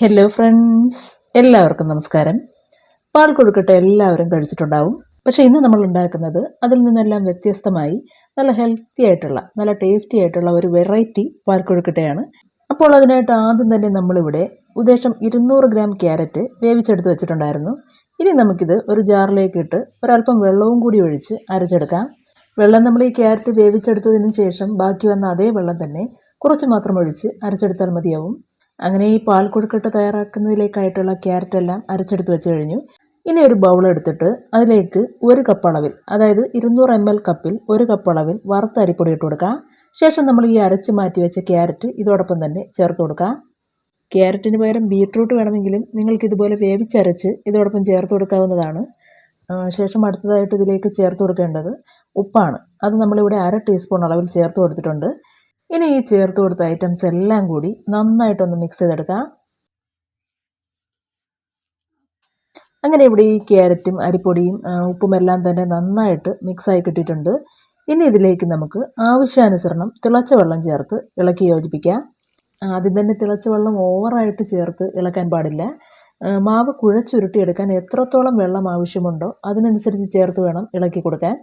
Hello friends എല്ലാവർക്കും നമസ്കാരം. പാൽ കൊടുക്കട്ടെ എല്ലാവരും കഴിച്ചിട്ടുണ്ടാവും. പക്ഷേ ഇന്ന് നമ്മൾ ഉണ്ടാക്കുന്നത് അതിൽ നിന്നെല്ലാം വ്യത്യസ്തമായി നല്ല ഹെൽത്തി ആയിട്ടുള്ള നല്ല ടേസ്റ്റി ആയിട്ടുള്ള ഒരു വെറൈറ്റി പാൽ കൊഴുക്കട്ടയാണ് അപ്പോൾ അതിനായിട്ട് ആദ്യം തന്നെ നമ്മളിവിടെ ഉദ്ദേശം ഇരുന്നൂറ് ഗ്രാം ക്യാരറ്റ് വേവിച്ചെടുത്ത് വെച്ചിട്ടുണ്ടായിരുന്നു. ഇനി നമുക്കിത് ഒരു ജാറിലേക്ക് ഇട്ട് ഒരല്പം വെള്ളവും കൂടി ഒഴിച്ച് അരച്ചെടുക്കാം. വെള്ളം നമ്മൾ ഈ ക്യാരറ്റ് വേവിച്ചെടുത്തതിന് ശേഷം ബാക്കി വന്ന അതേ വെള്ളം തന്നെ കുറച്ച് മാത്രം ഒഴിച്ച് അരച്ചെടുത്താൽ മതിയാവും. അങ്ങനെ ഈ പാൽ കൊഴുക്കട്ട തയ്യാറാക്കുന്നതിലേക്കായിട്ടുള്ള ക്യാരറ്റ് എല്ലാം അരച്ചെടുത്ത് വെച്ച് കഴിഞ്ഞു. ഇനി ഒരു ബൗൾ എടുത്തിട്ട് അതിലേക്ക് ഒരു കപ്പ് അളവിൽ അതായത് ഇരുന്നൂറ് എം എൽ കപ്പിൽ ഒരു കപ്പ് അളവിൽ വറുത്ത അരിപ്പൊടി ഇട്ട് കൊടുക്കാം. ശേഷം നമ്മൾ ഈ അരച്ച് മാറ്റി വെച്ച ക്യാരറ്റ് ഇതോടൊപ്പം തന്നെ ചേർത്ത് കൊടുക്കാം. ക്യാരറ്റിന് പകരം ബീട്രൂട്ട് വേണമെങ്കിലും നിങ്ങൾക്ക് ഇതുപോലെ വേവിച്ചരച്ച് ഇതോടൊപ്പം ചേർത്ത് കൊടുക്കാവുന്നതാണ്. ശേഷം അടുത്തതായിട്ട് ഇതിലേക്ക് ചേർത്ത് കൊടുക്കേണ്ടത് ഉപ്പാണ്. അത് നമ്മളിവിടെ അര ടീസ്പൂൺ അളവിൽ ചേർത്ത് കൊടുത്തിട്ടുണ്ട്. ഇനി ഈ ചേർത്ത് കൊടുത്ത ഐറ്റംസ് എല്ലാം കൂടി നന്നായിട്ടൊന്ന് മിക്സ് ചെയ്തെടുക്കാം. അങ്ങനെ ഇവിടെ ഈ ക്യാരറ്റും അരിപ്പൊടിയും ഉപ്പും എല്ലാം തന്നെ നന്നായിട്ട് മിക്സായി കിട്ടിയിട്ടുണ്ട്. ഇനി ഇതിലേക്ക് നമുക്ക് ആവശ്യാനുസരണം തിളച്ച വെള്ളം ചേർത്ത് ഇളക്കി യോജിപ്പിക്കാം. ആദ്യം തന്നെ തിളച്ച വെള്ളം ഓവറായിട്ട് ചേർത്ത് ഇളക്കാൻ പാടില്ല. മാവ് കുഴച്ചുരുട്ടിയെടുക്കാൻ എത്രത്തോളം വെള്ളം ആവശ്യമുണ്ടോ അതിനനുസരിച്ച് ചേർത്ത് വേണം ഇളക്കി കൊടുക്കാൻ.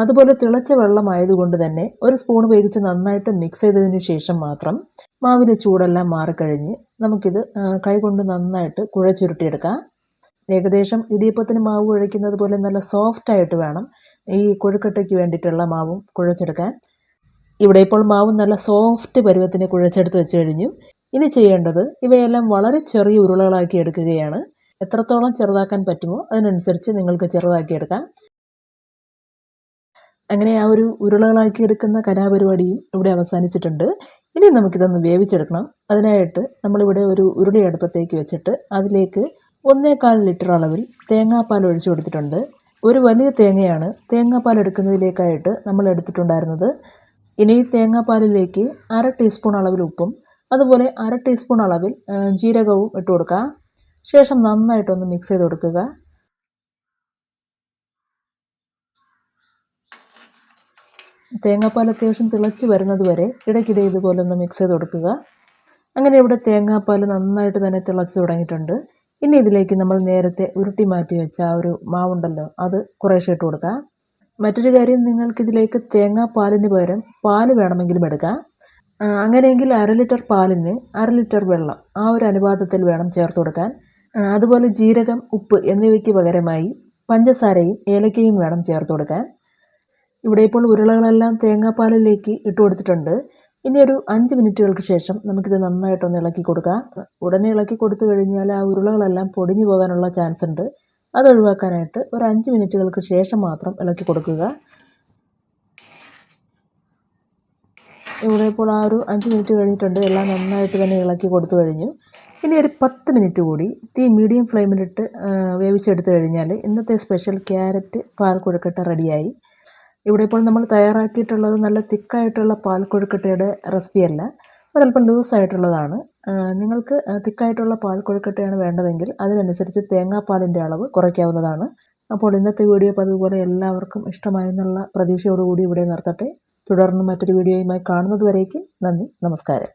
അതുപോലെ തിളച്ച വെള്ളമായതുകൊണ്ട് തന്നെ ഒരു സ്പൂൺ വേവിച്ച് നന്നായിട്ട് മിക്സ് ചെയ്തതിന് ശേഷം മാത്രം മാവിലെ ചൂടെല്ലാം മാറിക്കഴിഞ്ഞ് നമുക്കിത് കൈകൊണ്ട് നന്നായിട്ട് കുഴച്ചുരുട്ടിയെടുക്കാം ഏകദേശം ഇടിയപ്പത്തിന് മാവ് കുഴയ്ക്കുന്നത് പോലെ നല്ല സോഫ്റ്റായിട്ട് വേണം ഈ കുഴക്കട്ടയ്ക്ക് വേണ്ടിയിട്ടുള്ള മാവും കുഴച്ചെടുക്കാൻ. ഇവിടെ ഇപ്പോൾ മാവ് നല്ല സോഫ്റ്റ് പരുവത്തിന് കുഴച്ചെടുത്ത് വെച്ച് കഴിഞ്ഞു. ഇനി ചെയ്യേണ്ടത് ഇവയെല്ലാം വളരെ ചെറിയ ഉരുളകളാക്കി എടുക്കുകയാണ്. എത്രത്തോളം ചെറുതാക്കാൻ പറ്റുമോ അതിനനുസരിച്ച് നിങ്ങൾക്ക് ചെറുതാക്കി എടുക്കാം അങ്ങനെ ആ ഒരു ഉരുളകളാക്കി എടുക്കുന്ന കലാപരിപാടിയും ഇവിടെ അവസാനിച്ചിട്ടുണ്ട്. ഇനി നമുക്കിതൊന്ന് വേവിച്ചെടുക്കണം. അതിനായിട്ട് നമ്മളിവിടെ ഒരു ഉരുളി അടുപ്പത്തേക്ക് വെച്ചിട്ട് അതിലേക്ക് ഒന്നേകാൽ ലിറ്റർ അളവിൽ തേങ്ങാപ്പാൽ ഒഴിച്ചു കൊടുത്തിട്ടുണ്ട്. ഒരു വലിയ തേങ്ങയാണ് തേങ്ങാപ്പാൽ എടുക്കുന്നതിലേക്കായിട്ട് നമ്മൾ എടുത്തിട്ടുണ്ടായിരുന്നത്. ഇനി തേങ്ങാപ്പാലിലേക്ക് അര ടീസ്പൂൺ അളവിൽ ഉപ്പും അതുപോലെ അര ടീസ്പൂൺ അളവിൽ ജീരകവും ഇട്ട് കൊടുക്കുക ശേഷം നന്നായിട്ടൊന്ന് മിക്സ് ചെയ്ത് കൊടുക്കുക. തേങ്ങാപ്പാൽ അത്യാവശ്യം തിളച്ച് വരുന്നത് വരെ ഇടയ്ക്കിടെ ഇതുപോലെ ഒന്ന് മിക്സ് ചെയ്ത് കൊടുക്കുക. അങ്ങനെ ഇവിടെ തേങ്ങാപ്പാൽ നന്നായിട്ട് തന്നെ തിളച്ച് തുടങ്ങിയിട്ടുണ്ട്. ഇനി ഇതിലേക്ക് നമ്മൾ നേരത്തെ ഉരുട്ടി മാറ്റി വെച്ച ആ ഒരു മാവുണ്ടല്ലോ അത് കുറേശ്ശെ ഇട്ട് കൊടുക്കുക മറ്റൊരു കാര്യം നിങ്ങൾക്കിതിലേക്ക് തേങ്ങാപ്പാലിന് പകരം പാൽ വേണമെങ്കിലും എടുക്കാം. അങ്ങനെയെങ്കിൽ അര ലിറ്റർ പാലിന് അര ലിറ്റർ വെള്ളം ആ ഒരു അനുപാതത്തിൽ വേണം ചേർത്ത് കൊടുക്കാൻ. അതുപോലെ ജീരകം ഉപ്പ് എന്നിവയ്ക്ക് പകരമായി പഞ്ചസാരയും ഏലക്കയും വേണം ചേർത്ത് കൊടുക്കാൻ. ഇവിടെ ഇപ്പോൾ ഉരുളകളെല്ലാം തേങ്ങാപ്പാലിലേക്ക് ഇട്ട് കൊടുത്തിട്ടുണ്ട്. ഇനി ഒരു അഞ്ച് മിനിറ്റുകൾക്ക് ശേഷം നമുക്കിത് നന്നായിട്ടൊന്ന് ഇളക്കി കൊടുക്കാം. ഉടനെ ഇളക്കി കൊടുത്തു കഴിഞ്ഞാൽ ആ ഉരുളകളെല്ലാം പൊടിഞ്ഞു പോകാനുള്ള ചാൻസ് ഉണ്ട്. അത് ഒഴിവാക്കാനായിട്ട് ഒരു അഞ്ച് മിനിറ്റുകൾക്ക് ശേഷം മാത്രം ഇളക്കി കൊടുക്കുക. ഇവിടെ ഇപ്പോൾ ആ ഒരു അഞ്ച് മിനിറ്റ് കഴിഞ്ഞിട്ടുണ്ട്. എല്ലാം നന്നായിട്ട് തന്നെ ഇളക്കി കൊടുത്തു കഴിഞ്ഞു. ഇനി ഒരു പത്ത് മിനിറ്റ് കൂടി തീ മീഡിയം ഫ്ലെയിമിലിട്ട് വേവിച്ചെടുത്തു കഴിഞ്ഞാൽ ഇന്നത്തെ സ്പെഷ്യൽ ക്യാരറ്റ് പാൽ കുഴക്കട്ട റെഡിയായി. ഇവിടെ ഇപ്പോൾ നമ്മൾ തയ്യാറാക്കിയിട്ടുള്ളത് നല്ല തിക്കായിട്ടുള്ള പാൽ കൊഴുക്കട്ടയുടെ റെസിപ്പിയല്ല ഒരല്പം ലൂസായിട്ടുള്ളതാണ്. നിങ്ങൾക്ക് തിക്കായിട്ടുള്ള പാൽ കൊഴുക്കട്ടയാണ് വേണ്ടതെങ്കിൽ അതിനനുസരിച്ച് തേങ്ങാപ്പാലിന്റെ അളവ് കുറയ്ക്കാവുന്നതാണ്. അപ്പോൾ ഇന്നത്തെ വീഡിയോ അതുപോലെ എല്ലാവർക്കും ഇഷ്ടമായെന്നുള്ള പ്രതീക്ഷയോടുകൂടി ഇവിടെ നിർത്തട്ടെ. തുടർന്ന് മറ്റൊരു വീഡിയോയുമായി കാണുന്നതുവരേക്കും നന്ദി നമസ്കാരം.